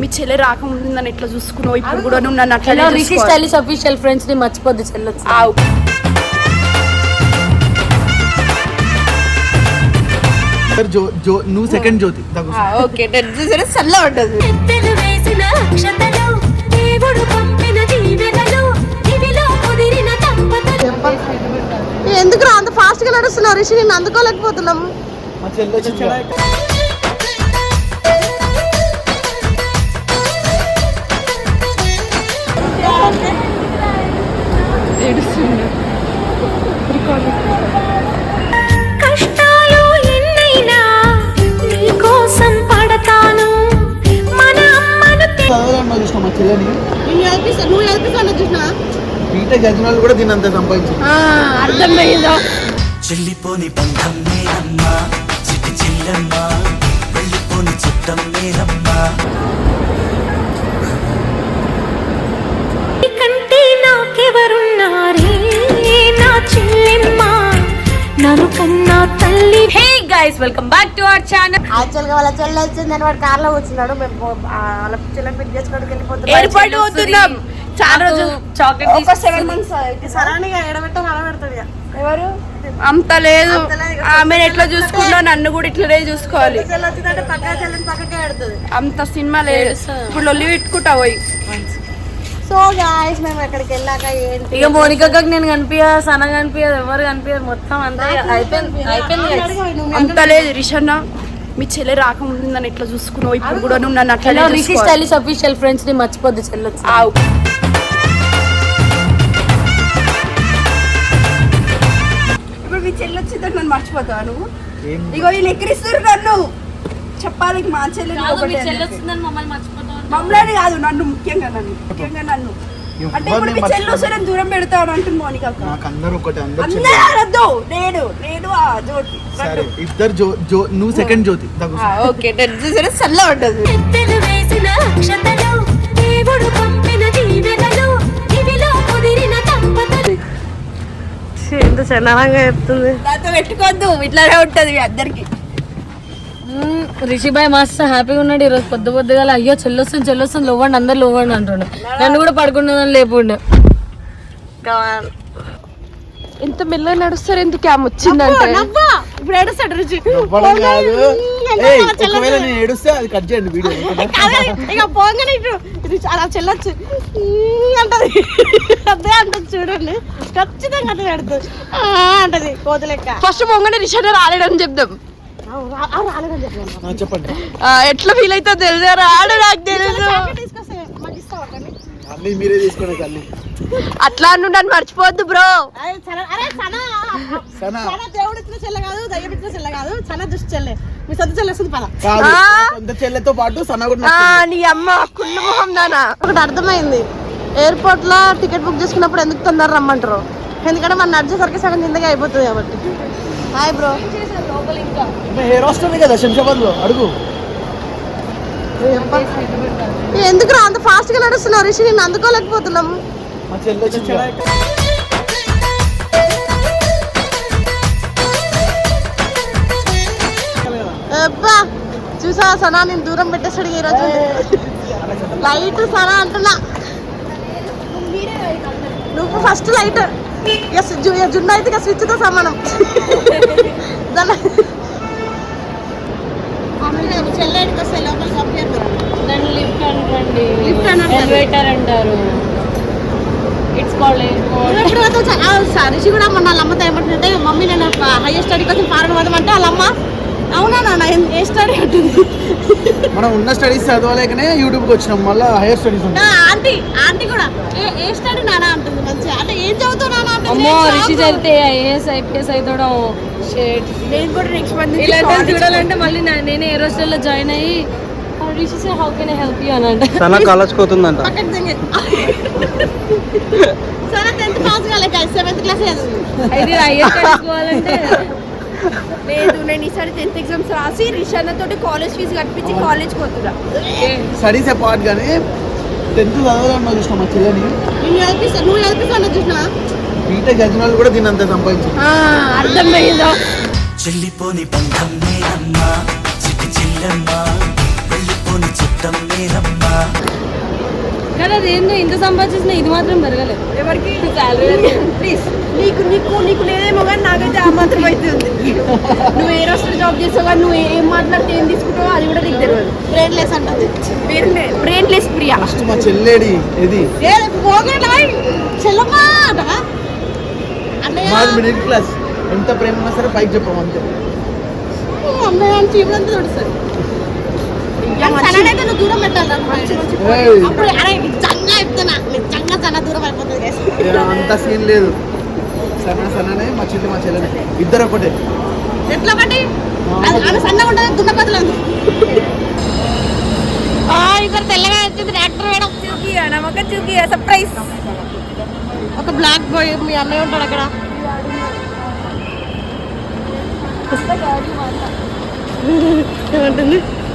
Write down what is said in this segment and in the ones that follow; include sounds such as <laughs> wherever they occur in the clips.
మీ చెల్లె రాకముందు నన్ను ఎట్లా చూసుకున్నావు? ఇప్పుడు కూడా నువ్వు నన్ను అట్లా రిషి స్టైలిష్ అఫీషియల్ ఫ్రెండ్స్ని మర్చిపోద్ది చెల్లొచ్చు జో జో నువ్వు సెకండ్ జ్యోతి. ఓకే చూసారా? చల్ల ఉంటుంది. ఎందుకు అంత ఫాస్ట్గా నడుస్తున్నావు రిషి? నేను అందుకోలేకపోతున్నాం చదవాలన్నా చూసిన మా చెల్లని? నువ్వు చూసిన బీటెక్ చదివిన వాళ్ళు కూడా దీని అంత అర్థమైందా? చెల్లిపోని బంధం నేనమ్మా చిట్టి చిల్లమ్మా వెళ్ళిపోని చుట్టం నేనమ్మా కంటే నాకెవరున్నారే? నా చెల్లెమ్మ guys welcome back to our channel యాక్చువల్గా వాళ్ళ చెల్లి వచ్చిందని వాడు కార్లో కూర్చున్నాడు. మేము వాళ్ళ చెల్లెని పిక్ చేసుకోవడానికి వెళ్ళిపోతున్నాం. ఎయిర్పోర్ట్ పోతున్నాం. చాలా రోజు చాక్లెట్ ఒక సెవెన్ మంత్స్ సరానిగా ఎడబెట్టా నడబెడతాడు ఇక. ఎవరు? అంత లేదు. ఆమెను ఎట్లా చూసుకున్నా నన్ను కూడా ఇట్లనే చూసుకోవాలి. చెల్లి వచ్చిందంటే పక్క చెల్లిని పక్కకే పెడుతుంది. అంత సినిమా లేదు. ఇప్పుడు లొల్లి పెట్టుకుంటా పోయి. సో గాయస్ మేము ఎక్కడికి వెళ్ళాక ఏంటి? ఇక మోనికకి నేను కనిపించదు సన కనిపించదు ఎవరు కనిపించదు మొత్తం అంతా అయిపోయింది అయిపోయింది. అంత లేదు రిషన్న. మీ చెల్లె రాకముందు నన్ను ఎట్లా చూసుకున్నావు? ఇప్పుడు కూడా నువ్వు నన్ను అట్లా రిషి స్టైలిష్ అఫీషియల్ ఫ్రెండ్స్ని మర్చిపోద్ది చెల్లొచ్చు ఇప్పుడు మీ చెల్లి వచ్చిందని నన్ను మర్చిపోతావా నువ్వు? ఇగో వీళ్ళు ఎక్కిరిస్తారు నన్ను. చెప్పాలి మా చెల్లి మమ్మల్ని మర్చిపోతాం మమ్మల్ని కాదు నన్ను ముఖ్యంగా నన్ను ముఖ్యంగా నన్ను. అంటే ఇప్పుడు మీ చెల్లి నేను దూరం పెడతాను అంటుంది మోనిక అక్క. నాకు అందరూ ఒకటి అందరు అందరూ చెల్లి అనొద్దు. నేను నేను ఆ జ్యోతి. సరే ఇద్దరు జో జో నువ్వు సెకండ్ జ్యోతి. దగ్గు. ఓకే చూసారా చల్ల ఉంటుంది. పెద్దలు వేసిన అక్షతలు దేవుడు పంపిన దీవెనలు కుదిరిన దంపతులు. ఎంత చండాలంగా చెప్తుంది. నాతో పెట్టుకోవద్దు ఇట్లానే ఉంటది మీ అందరికి. రిషి బాయ్ మస్తు హ్యాపీగా ఉన్నాడు ఈరోజు పొద్దు పొద్దుగాల. అయ్యో చెల్లొస్తుంది చెల్లొస్తుంది లోవండి అందరు లోవండి అంటుండే. నన్ను కూడా పడుకుంటుందని లేపుండే. ఇంత మెల్లగా నడుస్తారు ఎందుకు? ఆమె వచ్చిందంటే. ఇప్పుడు ఏడుస్తాడు రుచి. నవ్వడం కాదు. ఏయ్, ఒకవేళ నేను ఏడుస్తే అది కట్ చేయండి వీడియో. <laughs> ఇక పోగానే ఇటు రుచి అలా చెల్లొచ్చు. అంటది. అదే అంటది చూడండి. ఖచ్చితంగా పెడుతుంది అంటది. ఫస్ట్ మొంగనే రిషన్న రాలేడని చెప్దాం. చెప్పండి. ఎట్లా ఫీల్ అవుతుందో తెలుసా? రాడు నాకు తెలుసు? అన్నీ మీరే తీసుకోండి తల్లి అట్లా నువ్వు నన్ను మర్చిపోవద్దు బ్రో చెల్లెతో పాటు. నీ అమ్మ కుళ్ళు మొహం దానా ఒకటి అర్థమైంది. ఎయిర్పోర్ట్లో టికెట్ బుక్ చేసుకున్నప్పుడు ఎందుకు తొందర రమ్మంటారు? ఎందుకంటే మన నడిచేసరికి సగం కిందగా అయిపోతుంది కాబట్టి. హాయ్ బ్రో హెయిర్ వస్తుంది కదా శంషాబాద్లో అడుగు ఎందుకు అంత ఫాస్ట్గా నడుస్తున్నావు రిషి. నేను అందుకోలేకపోతున్నాం. అబ్బా చూసా సనా? నేను దూరం పెట్టేసాడు ఈరోజు లైట్ సనా అంటున్నా. నువ్వు ఫస్ట్ లైట్ ఇక సి- జు- ఇక జున్ను అయితే ఇక స్విచ్తో సమానం. దాని చెల్లెడికి వస్తే దాన్ని లిఫ్ట్ అని అంటారు. ఎలివేటర్ అంటారు ఇట్స్ కాల్డ్ చాలా సార్ రిషి కూడా మొన్న వాళ్ళ అమ్మతో ఏమంటుంటే మమ్మీ నేను హైయర్ స్టడీ కోసం ఫారెన్ పోదాం అంటే వాళ్ళ అమ్మ అవునా నాన్న? ఏం- స్టడీ అంటుంది మనం ఉన్న స్టడీస్ చదవలేకనే యూట్యూబ్కి వచ్చినాం. మళ్ళీ హైయర్ స్టడీస్ ఆంటీ ఆంటీ కూడా. ఏ ఏ స్టడీ నాన్న అంటుంది మంచిగా? అంటే ఏం చదువుతావు నాన్న అంటే అమ్మో రిషి చదివితే ఐఏఎస్ ఐపీఎస్ అవుతాడు షేట్ నేను కూడా నెక్స్ట్ మంత్ ఇలాంటివి చూడాలంటే మళ్ళీ నేనే ఏ రోజుల్లో జాయిన్ అయ్యి Rishi sir how can I help you అని అంటే. సనా కాలేజ్కి పోతుందంట. సరే టెన్త్ పాస్ కాలేక సెవెంత్ క్లాస్ ఇది ఐఏఎస్ చదువుకోవాలంటే. లేదు నేను ఈసారి టెన్త్ ఎగ్జామ్స్ రాసి రిషన్న తోటి కాలేజ్ ఫీజు కట్టించి కాలేజ్ పోతున్నా స్టడీస్ పార్ట్ కానీ టెన్త్ చదవాలన్నా చూసిన మా చెల్లని? నేను చదివిస్తాను నువ్వు చదివిస్తాను చూసినా బీటెక్ చదివిన వాళ్ళు కూడా దీని అంత సంపాదించింది అర్థమైందా? చెల్లిపోని బంధం నేనమ్మా చిట్టి చిల్లమ్మా వెళ్ళిపోని చుట్టం నేనమ్మా. కానీ అది ఏందో ఇంత సంపాదించిన ఇది మాత్రం పెరగలేదు. ఎవరికి? ప్లీజ్ నీకు నీకు నీకు లేదేమో కానీ నాకైతే ఆ మాత్రం అవుతుంది నువ్వు ఏ రోజు జాబ్ చేసావు కానీ నువ్వు ఏం మాట్లాడితే ఏం తీసుకుంటావో అది కూడా నీకు తెలియదు. బ్రెయిన్ లెస్ అంటది బ్రెయిన్ లెస్ ప్రియా. ఫస్ట్ మా చెల్లేడి ఇది చెల్లమ్మా మాది మిడిల్ క్లాస్ ఎంత ప్రేమ సరే పైకి చెప్పాం అంతే. అన్నయ్య అని చీమలంతా చూడుస్తుంది సననైతే అంత సీన్ లేదు. సన్న సన్ననే మా చెల్లి మా చెల్లెనే. ఇద్దరు ఒకటే ఎట్లా ఒకటి? సన్నగా ఉంటుంది దున్నపోతులు ఇద్దరు తెల్లగా వచ్చింది ట్రాక్టర్ వేయడం చూకియా నమ్మకం చూకియా సర్ప్రైజ్ ఒక బ్లాక్ బాయ్ మీ అన్నయ్య ఉంటాడు అక్కడ. ఏమంటుంది?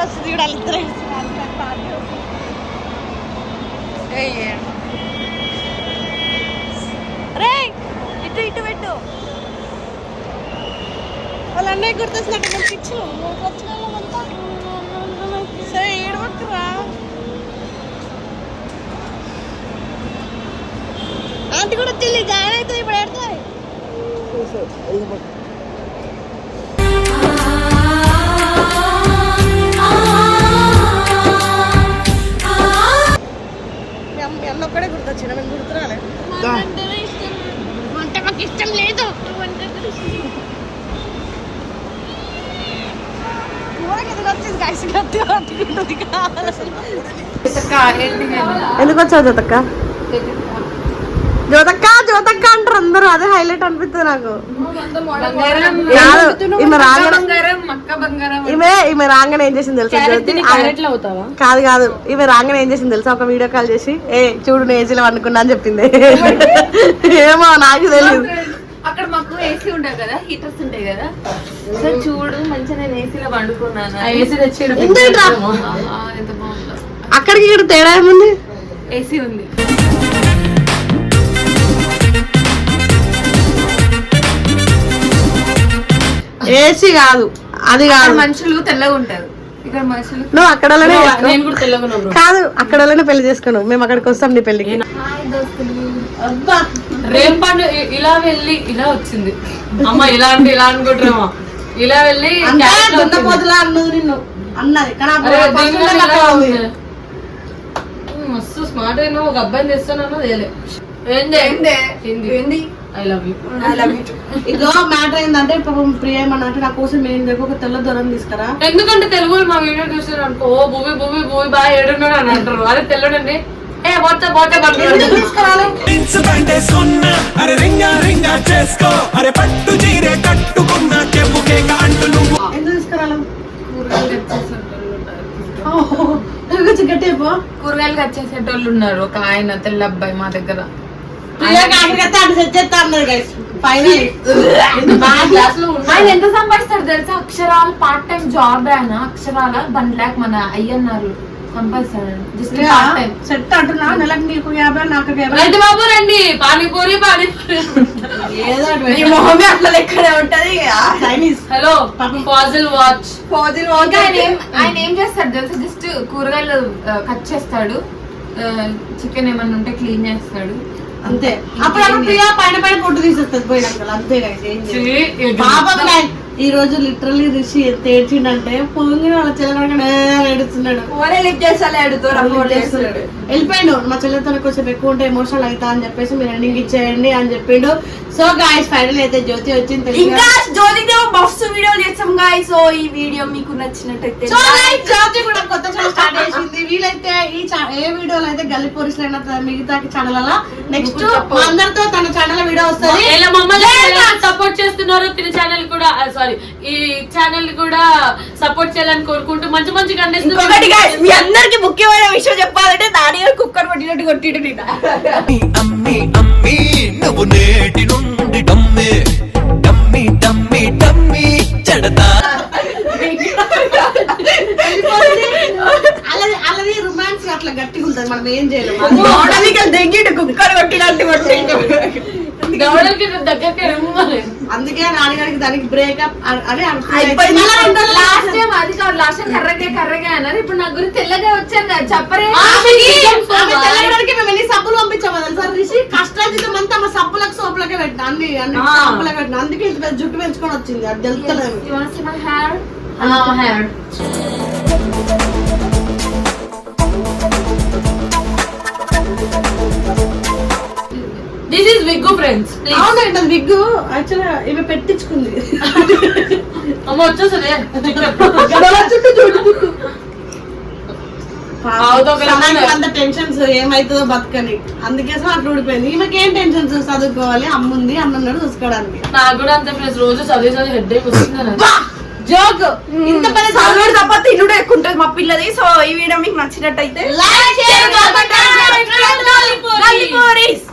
అక్కడ వస్తుంది కూడా ఇద్దరు రే ఇటు ఇటు పెట్టు వాళ్ళ అన్నయ్య గుర్తొచ్చినట్టు నేను ఇచ్చు వచ్చిన సరే ఆంటీ కూడా తెలియదు జాయిన్ అవుతుంది ఇప్పుడు ఏడుతుంది అన్న ఒక్కడే గుర్తొచ్చిన మేము గుర్తురాలే. అంటే మాకు ఇష్టం లేదు. ఎందుకు వచ్చావు జ్యోతక్క? జ్యోతక్క జ్యోతక్క అంటారు అందరూ. అదే హైలైట్ అనిపిస్తుంది నాకు. కాదు ఈమె రాగానే ఈమె ఈమె రాగానే ఏం చేసింది తెలుసా జ్యోతి? కాదు కాదు. ఈమె రాగానే ఏం చేసింది తెలుసా? ఒక వీడియో కాల్ చేసి ఏ చూడు నేను ఏసీలో అనుకున్నా అని చెప్పింది. ఏమో నాకు తెలియదు అక్కడ మాకు ఏసీ కదా హీటర్స్ ఉంటాయి కదా. సో చూడు మంచిగా నేను ఏసీలో పండుకున్నాను ఏసీ అక్కడికి ఇక్కడ తేడా ఏముంది? ఏసీ ఉంది. ఏసీ కాదు. అది కాదు. మనుషులు తెల్లగా ఉంటారు. ఇక్కడ మనుషులు నువ్వు అక్కడలోనే చేసుకో. నేను కూడా తెల్లగా బ్రో కాదు అక్కడలోనే పెళ్ళి చేసుకున్నావు మేము అక్కడికి వస్తాం నీ పెళ్ళికి అబ్బా రేం పండు? ఇ- ఇలా వెళ్ళి ఇలా వచ్చింది. అమ్మ ఇలా అంటే ఇలా అనుకుంటారేమో ఇలా వెళ్ళి క్యారెట్లో వచ్చింది. అన్నది నిన్ను. అన్నది కానీ అరే, దీని మీద ఇలా ఉంది. ఉమ్, మస్తు స్మార్ట్ అయినా ఒక అబ్బాయిని తెస్తాను తేలే ఏంది? ఏందే? హిందీ ఏంది? I love you I love you ఇదో మ్యాటర్ ఏంటంటే పాపం ప్రియ ఏమన్నా అంటే నా కోసం ఏం చెప్పి ఒక తెల్ల దూరం తీసుకురా. ఎందుకంటే తెలుగు మా వీడియో చూసారు అనుకో ఓ భూమి భూమి భూమి బాగా ఏడున్నాడు అని అంటారు. అదే తెల్లడండి. ఏ ఎందుకు తీసుకురాలు? కూరగాయలు కూరగాయలు వచ్చేసేటోళ్ళు ఉన్నారు ఒక ఆయన తెల్ల అబ్బాయి మా దగ్గర. ఆయన ఎంత సంపాదిస్తారు తెలుసా? అక్షరాలు పార్ట్ టైం జాబ్ ఆయన. అక్షరాల వన్ ల్యాక్ మన అయ్యన్నారు సెట్ అంటున్నా నెలకు నీకు యాభై బాబు రండి పానీపూరి పానీపూరి. ఏదో ఒకటి నీ పెట్టు. మొహమే అట్లా లెక్కనే ఉంటది. Chinese hello Fossil watch Fossil ఇంకా ఆయన ఏం ఆయన ఏం చేస్తాడు తెలుసా? జస్ట్ కూరగాయలు కట్ చేస్తాడు. చికెన్ ఏమన్నా ఉంటే క్లీన్ చేస్తాడు. అంతే. అప్పుడు అప్పుడు ప్రియా పైన పైన పొట్టు తీసేస్తుంది పోయినాక. అంతే guys, ఈ రోజు లిటరల్లీ రిషి ఎంత ఏడ్చిండంటే పొంగిన వాళ్ళ చెల్లెడు ఏడుస్తున్నాడు వెళ్ళిపోయిండు. మా చెల్లెతో కొంచెం ఎక్కువ ఉంటే ఎమోషనల్ అవుతా అని చెప్పేసి మీరు ఎండింగ్ ఇచ్చేయండి అని చెప్పిండు. సో గాయస్ ఫైనల్ అయితే జ్యోతి వచ్చింది ఇంకా జ్యోతిదేవ్ బఫ్స్ వీడియో చేస్తాం గాయ సో ఈ వీడియో మీకు నచ్చినట్టయితే జ్యోతి కూడా కొత్త ఛానల్ స్టార్ట్ చేసింది. వీలైతే ఈ ఏ వీడియోలో అయితే గల్లి పోలీసులు అయినా మిగతా ఛానల్ అలా నెక్స్ట్ అందరితో తన ఛానల్ వీడియో వస్తుంది. సపోర్ట్ చేస్తున్నారు తిన ఛానల్ కూడా సారీ ఈ ఛానల్ కూడా సపోర్ట్ చేయాలని కోరుకుంటూ మంచి మంచి guys, మీ అందరికి ముఖ్యమైన విషయం చెప్పాలంటే దాని కుక్కర్ కొట్టినట్టు కొట్టిడు అమ్మి అమ్మి నువ్వు నేటి నుండి డమ్మి. డమ్మి డమ్మి డమ్మి చెడతా అలాది అలాది రొమాన్స్ అట్లా గట్టిగా ఉంటుంది మనం ఏం చేయలేము దెంగిడు కుక్కర్ కొట్టినట్టు దవడలకి దగ్గరికి అందుకే నాన్నగారికి దానికి బ్రేకప్ అని. లాస్ట్ టైం అది కాదు లాస్ట్ టైం కర్రగా కర్రగా అన్నారు. ఇప్పుడు నా గురించి తెల్లగా వచ్చాను కదా చెప్పరే. మేము ఎన్ని సబ్బులు పంపించాము తెలుసా రిషి? కష్టాజితం అంతా మా సబ్బులకు సోపులకే పెట్టిన. అన్ని అన్ని. సబ్బులకే పెట్టిన. అందుకే ఇంత పెద్ద జుట్టు పెంచుకొని వచ్చింది. అది తెలుస్తలేదు. Hair? Hair this is wig friends అవునండి అది విగ్గు యాక్చువల్గా ఇవి పెట్టించుకుంది. అమ్మ వచ్చేసరే టెన్షన్స్ ఏమైతుందో బతకని. అందుకేసం అట్లా ఊడిపోయింది. ఈమెకి ఏం టెన్షన్స్ చదువుకోవాలి. అమ్ముంది. అన్నున్నాడు చూసుకోవడానికి. నాకు కూడా అంతే ఫ్రెండ్స్ రోజు చదివి చదివి హెడ్ వస్తుంది జోక్! ఇంత పెద్ద చదువుడు తప్ప తినుడు ఎక్కువ ఉంటుంది మా పిల్లది. సో ఈ వీడియో మీకు నచ్చినట్టయితే